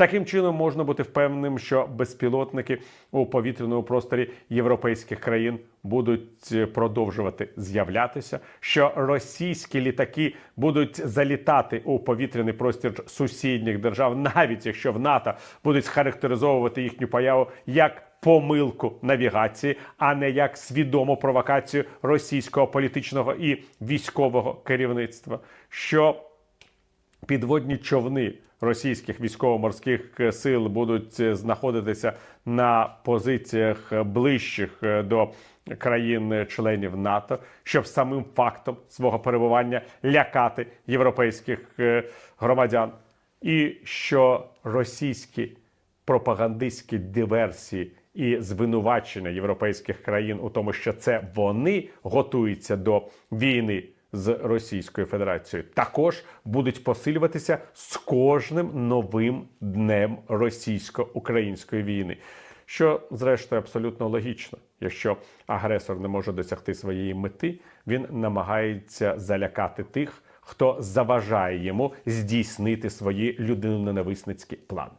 Таким чином можна бути впевненим, що безпілотники у повітряному просторі європейських країн будуть е, продовжувати з'являтися, що російські літаки будуть залітати у повітряний простір сусідніх держав, навіть якщо в НАТО будуть схарактеризовувати їхню появу як помилку навігації, а не як свідому провокацію російського політичного і військового керівництва. Що підводні човни російських військово-морських сил будуть е, знаходитися на позиціях е, ближчих е, до країн-членів НАТО, щоб самим фактом свого перебування лякати європейських е, громадян, і що російські пропагандистські диверсії і звинувачення європейських країн у тому, що це вони готуються до війни з Російською Федерацією, також будуть посилюватися з кожним новим днем російсько-української війни. Що, зрештою, абсолютно логічно. Якщо агресор не може досягти своєї мети, він намагається залякати тих, хто заважає йому здійснити свої людиноненависницькі плани.